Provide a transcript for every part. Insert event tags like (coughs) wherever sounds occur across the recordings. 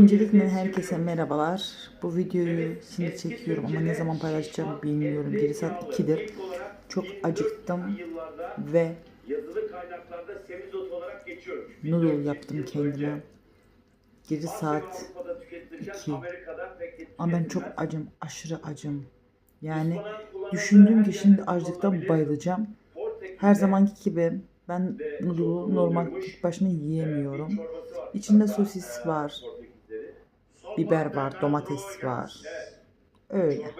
Öncelikle herkese merhabalar. Bu videoyu şimdi çekiyorum ama ne zaman paylaşacağım bilmiyorum. Geri saat 2'dir. Çok acıktım ve noodle yaptım kendime. Geri saat Avrupa'da tüketilirken 2. Amerika'da pek ama ben çok acım, aşırı acım. Yani düşündüm ki şimdi açlıktan bayılacağım. Her zamanki gibi ben noodle'u normal tek başına yiyemiyorum. İçinde sosis e, var, biber var, domates var. Öyle.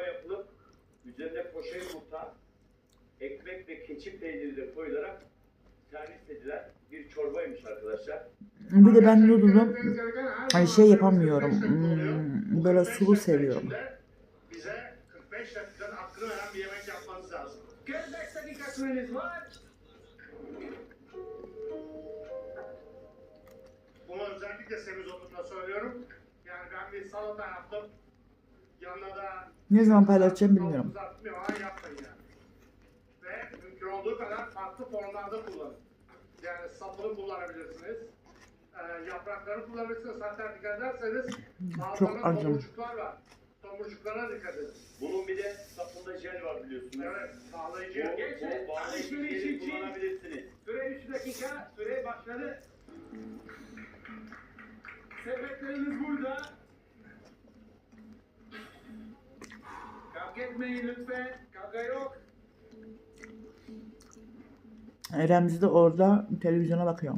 Üzerine poşe yumurta, ekmek ve keçi peyniri de koyularak servis edilen bir çorbaymış arkadaşlar. Bir de ben noodle'u hani şey yapamıyorum. hmm, Böyle sulu seviyorum. Bize 45 dakikanın hakkını veren bir yemek yapmanız lazım. 45 dakika süreniz var. Bunu özellikle semizotunda söylüyorum. Ben bir salata yaptım. Yanına da... Ne zaman paylaşacağım bilmiyorum. Kızartma yalan yapmayın yani. Ve mümkün olduğu kadar farklı formlarda kullanın. Yani sapını kullanabilirsiniz. E, yaprakları kullanabilirsiniz. Hatta dikkat ederseniz Çok bazılarında acım. tomurcuklar var. Tomurcuklara dikkat edin. Bunun bir de sapında jel var biliyorsunuz. Evet, sağlayıcı. Bu, Gençler, bu işleri için kullanabilirsiniz. Süre 3 dakika, süre başladı. Sepetleriniz burada. Kavga etmeyin lütfen, kavga yok. Remzi de orada televizyona bakıyor.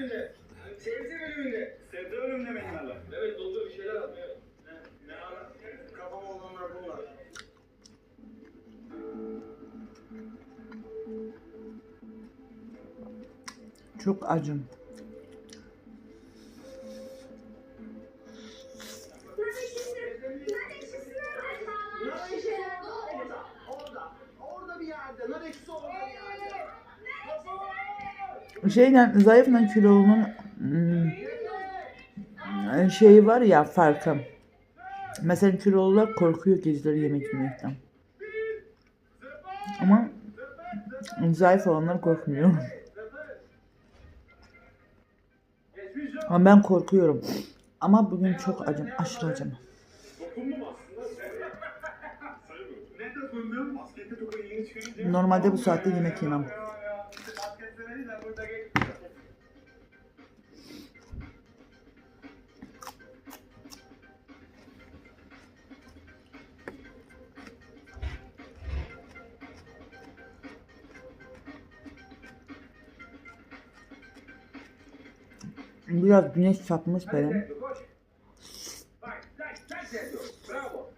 Bölümünde. Sebze bölümünde. Sebze bölümünde mi enginarlar? Evet, doldur bir şeyler al. Evet. Ne, ne ara? Kafam olanlar bunlar. Çok acım. Orada, orada. Orada bir yerde. Nar ekşisi orada bir yerde. Şeyden zayıfla kilolunun hmm, şeyi var ya farkı. Mesela kilolular korkuyor geceleri yemek yemekten. Ama zayıf olanlar korkmuyor. Ama ben korkuyorum. Ama bugün çok acım, aşırı acım. Normalde bu saatte yemek yemem. Biraz güneş çarpmış benim. Koş. Bak, sen, sen Sergio. Bravo.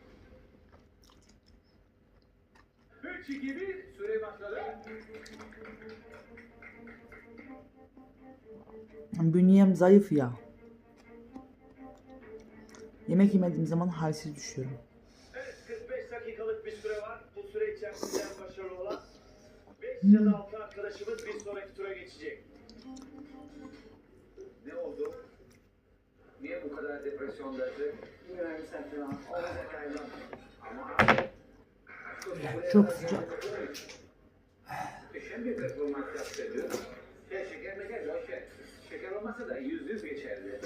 3, 2, 1. Süre başladı. Bünyem zayıf ya. Yemek yemediğim zaman halsiz düşüyorum. Evet, 45 dakikalık bir süre var. Bu süre içerisinde başarılı olan 5 ya da 6 arkadaşımız bir sonraki tura geçecek. Ama abi... Çok sıcak. Bir performans yaptırdı. Şey şeker meker boş ver. Şeker olmasa da yüz yüz geçerli.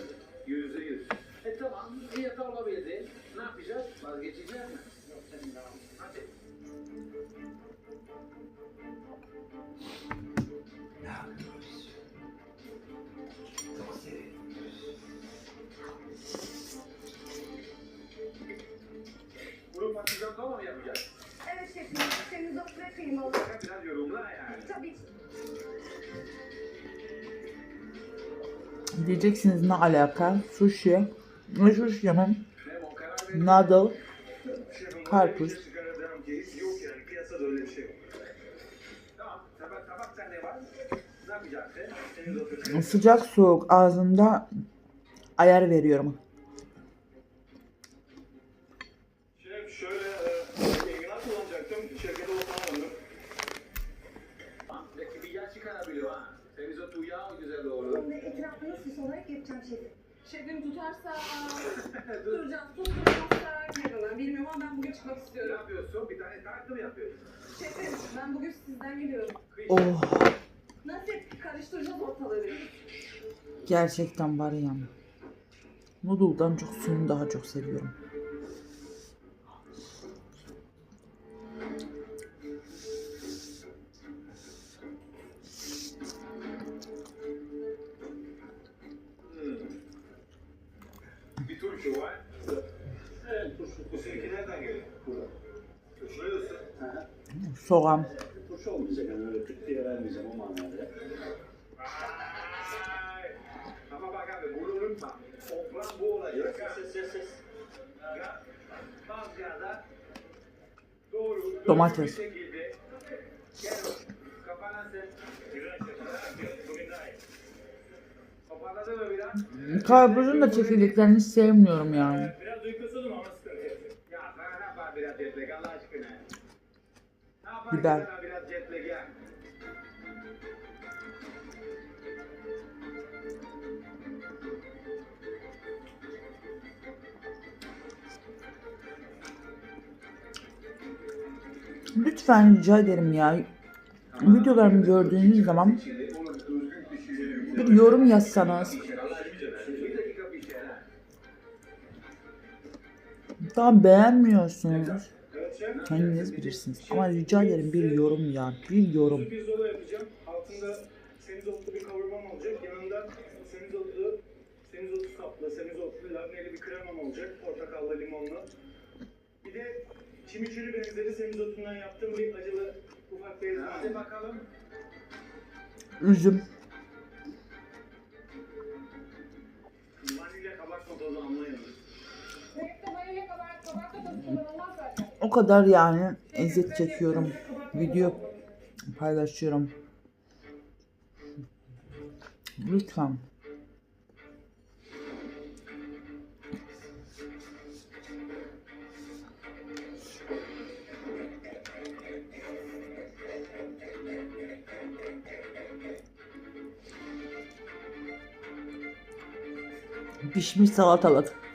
Yüzde yüz. E tamam, diyete olabildi. Ne yapacağız? Vazgeçeceğiz mi? Yok senin. Hadi. Tabak tabak sende var. Ne yapacaksın? Senin de otursun. sıcak soğuk ağzımda ayar veriyorum. Şöyle e. yapacağım şefim. Şefim tutarsa (laughs) duracağız, tutturmazsa yarına. Bilmiyorum ama ben bugün çıkmak Ne istiyorum. yapıyorsun? Bir tane tartı mı yapıyorsun? Şefim ben bugün sizden gidiyorum. Oh Nasıl karıştıracağız biraz. gerçekten var ya. Noodle'dan çok suyunu daha çok seviyorum. Soğan. Turşu Domates. Karpuzun da çekirdeklerini sevmiyorum yani. Biraz uykusuzum ama sıkıntı yok. Ya sana ne yapar biraz jet lag Allah aşkına? Ne yapar Biber. Lütfen rica ederim ya. Videolarımı gördüğünüz zaman bir yorum yazsanız. Daha beğenmiyorsunuz. Kendiniz bilirsiniz. Ama rica ederim bir yorum ya. Bir yorum. Pirzola yapacağım. Altında semizotlu bir kavurmam olacak. Yanında semizotlu, semizotu saplı, semizotlu, labneli bir kremam olacak. Portakallı, limonlu. Bir de çimiçurri benzeri semizotundan yaptığım bir acılı ufak bir ezmem. Hadi bakalım. Üzüm. Kadar yani eziyet çekiyorum. Video paylaşıyorum. Lütfen. Pişmiş salatalık.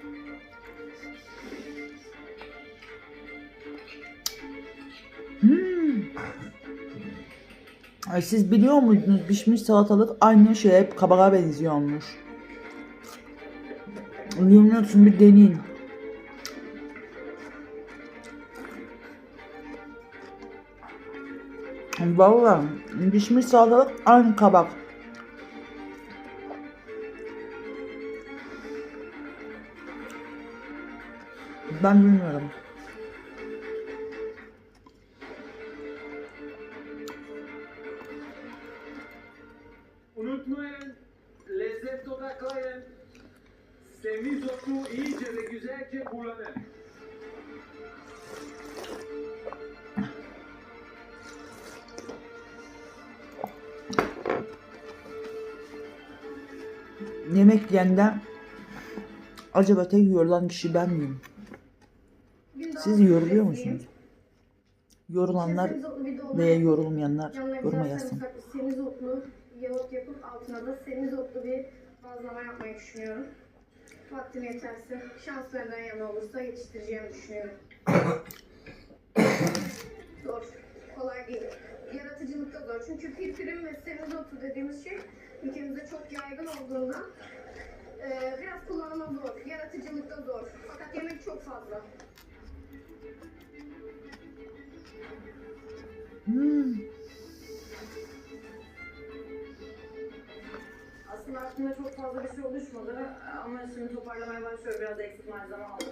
Ay siz biliyor muydunuz pişmiş salatalık aynı şeye kabağa benziyormuş. Yemin olsun bir deneyin. Vallahi pişmiş salatalık aynı kabak. Ben bilmiyorum. Unutmayın, lezzet odaklayın. Semizotu iyice ve güzelce kullanın. Yemek yiyende acaba tek yorulan kişi ben miyim? Siz yoruluyor musunuz? Yorulanlar veya yorulmayanlar yoruma yazsın. Yoğurt yapıp altına da semizotlu bir bazlama yapmayı düşünüyorum. Vaktim yeterse, şans benden yana olursa yetiştireceğimi düşünüyorum. (coughs) zor, kolay değil. Yaratıcılık da zor. Çünkü pirpirim ve semizotu dediğimiz şey ülkemizde çok yaygın olduğundan eee, biraz aklımda çok fazla bir şey oluşmadı ama şimdi toparlamaya başlıyorum. Biraz eksik malzeme aldım.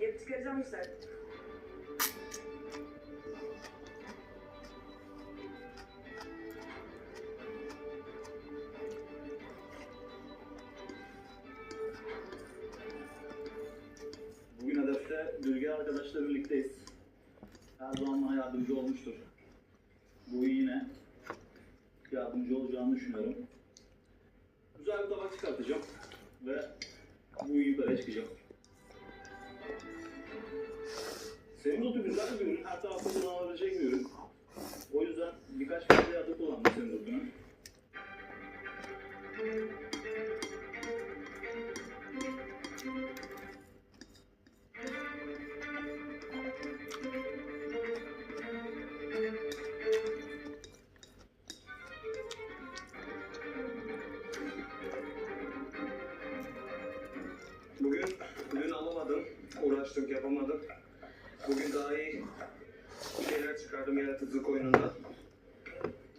Yapıp çıkaracağım işte. Bugün hedefte bölge arkadaşla birlikteyiz. Her zaman bana yardımcı olmuştur. Bu yine yardımcı olacağını düşünüyorum. çıkacak. Senin notu güzel bir ürün. Her tarafta kullanabilecek bir ürün. O yüzden birkaç kere yerde kullandım senin notunu. Arkadaşlık yapamadım. Bugün daha iyi şeyler çıkardım yaratıcılık oyununda.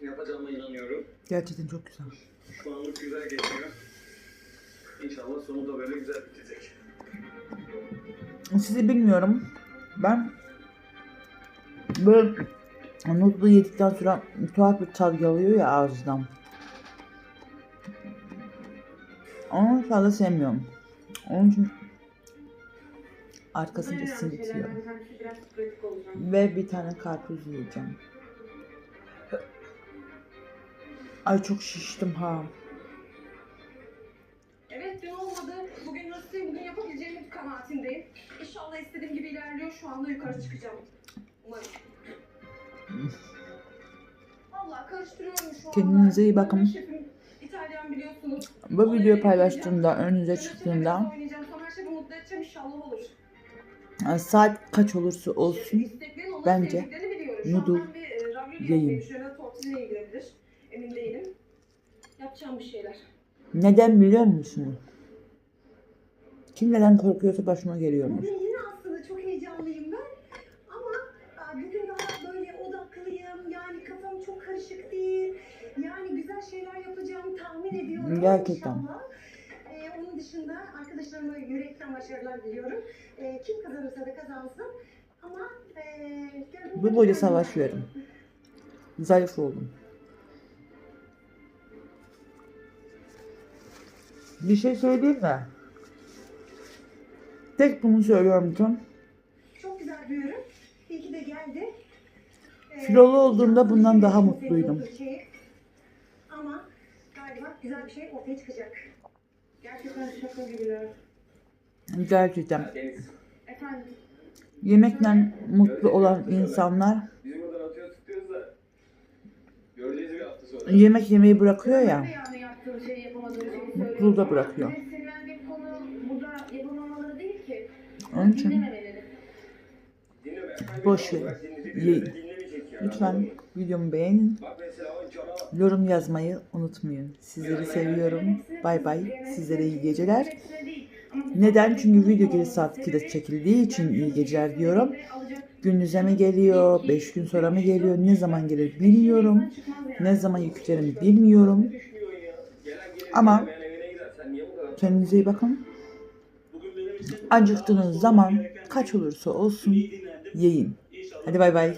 Yapacağıma inanıyorum. Gerçekten çok güzel. Şu anlık güzel geçiyor. İnşallah sonu da böyle güzel bitecek. Sizi bilmiyorum. Ben böyle noodle yedikten sonra tuhaf bir tat geliyor ya ağızdan. Onu fazla sevmiyorum. Onun için arkasınca simit yiyorum. Ve bir tane karpuz yiyeceğim. Ay çok şiştim ha. Evet dün olmadı. Bugün nasıl bugün yapabileceğimin kanaatindeyim. İnşallah istediğim gibi ilerliyor. Şu anda yukarı çıkacağım. Umarım. (laughs) Vallahi karıştırıyorum şu anda. Kendinize iyi bakın. Şefim biliyorsunuz. Bu videoyu paylaştığımda, önünüze çıktığında saat kaç olursa olsun bence noodle e. Yapacağım bir şeyler. Neden biliyor musunuz? Kim neden korkuyorsa başıma geliyormuş. Bugün yine aslında çok heyecanlıyım ben. Ama aa, bugün daha böyle odaklıyım. Yani kafam çok karışık değil. Yani güzel şeyler yapacağımı tahmin ediyorum. Gerçekten. inşallah. Ee, onun dışında arkadaşlarıma yürekten başarılar diliyorum. Ee, kim kazanırsa da kazansın. Ama gönlüm- Bu boyda savaşıyorum. Zayıf oldum. Bir şey söyleyeyim mi? Tek bunu söylüyorum Tom. Çok güzel bir ürün. İyi ki de geldi. Ee, Kilolu olduğumda bundan daha senin mutluydum. Güzel bir şey ortaya çıkacak. Gerçekten şaka gibiler. Gerçekten. Deniz. Efendim. Yemekten mutlu olan insanlar yemek yemeyi bırakıyor ya. Mutluluğu da bırakıyor. Sevilen bir konu burada yapamamaları değil ki. Onun için boş. Dinlemeyecek ya. Lütfen videomu beğenin. Bak mesela o canavar. Yorum yazmayı unutmayın. Sizleri seviyorum. Bay bay. Sizlere iyi geceler. Neden? Çünkü video geri saat 2'de çekildiği için iyi geceler diyorum. Gündüze mi geliyor? 5 gün sonra mı geliyor? Ne zaman gelir bilmiyorum. Ne zaman yüklerim bilmiyorum. Ama kendinize iyi bakın. Acıktığınız zaman kaç olursa olsun yiyin. Hadi bay bay.